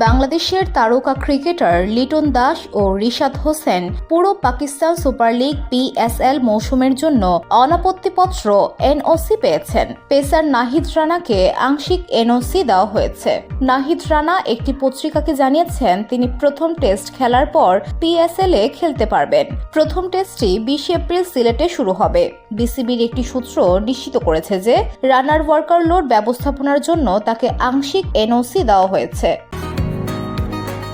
বাংলাদেশের তারকা ক্রিকেটার লিটন দাস ও রিশাদ হোসেন পুরো পাকিস্তান সুপার লিগ পিএসএল মৌসুমের জন্য অনাপত্তিপত্র এনওসি পেয়েছেন। পেসার নাহিদ রানাকে আংশিক এনওসি দেওয়া হয়েছে। নাহিদ রানা একটি পত্রিকাকে জানিয়েছেন, তিনি প্রথম টেস্ট খেলার পর পিএসএল এ খেলতে পারবেন। প্রথম টেস্টটি বিশ এপ্রিল সিলেটে শুরু হবে। বিসিবির একটি সূত্র নিশ্চিত করেছে যে, রানার ওয়ার্কার লোড ব্যবস্থাপনার জন্য তাকে আংশিক এনওসি দেওয়া হয়েছে।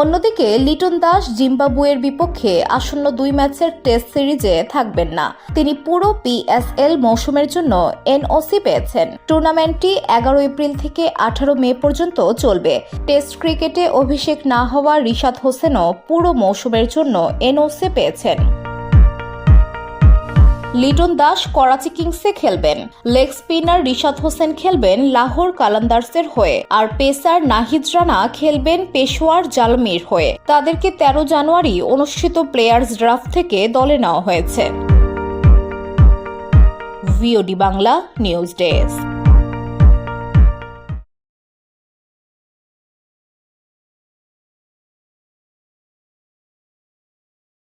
অন্যদিকে, লিটন দাস জিম্বাবুয়ের বিপক্ষে আসন্ন দুই ম্যাচের টেস্ট সিরিজে থাকবেন না। তিনি পুরো পিএসএল মৌসুমের জন্য এনওসি পেয়েছেন। টুর্নামেন্টটি এগারো এপ্রিল থেকে আঠারো মে পর্যন্ত চলবে। টেস্ট ক্রিকেটে অভিষেক না হওয়া রিশাদ হোসেনও পুরো মৌসুমের জন্য এনওসি পেয়েছেন। লিটন দাস করাচি কিংসে খেলবেন। লেগ স্পিনার রিশাদ হোসেন খেলবেন লাহোর কালান্দার্সের হয়ে। আর পেসার নাহিদ রানা খেলবেন পেশোয়ার জালমির হয়ে। তাদেরকে তেরো জানুয়ারি অনুষ্ঠিত প্লেয়ার্স ড্রাফট থেকে দলে নেওয়া হয়েছে। Bangla news desk.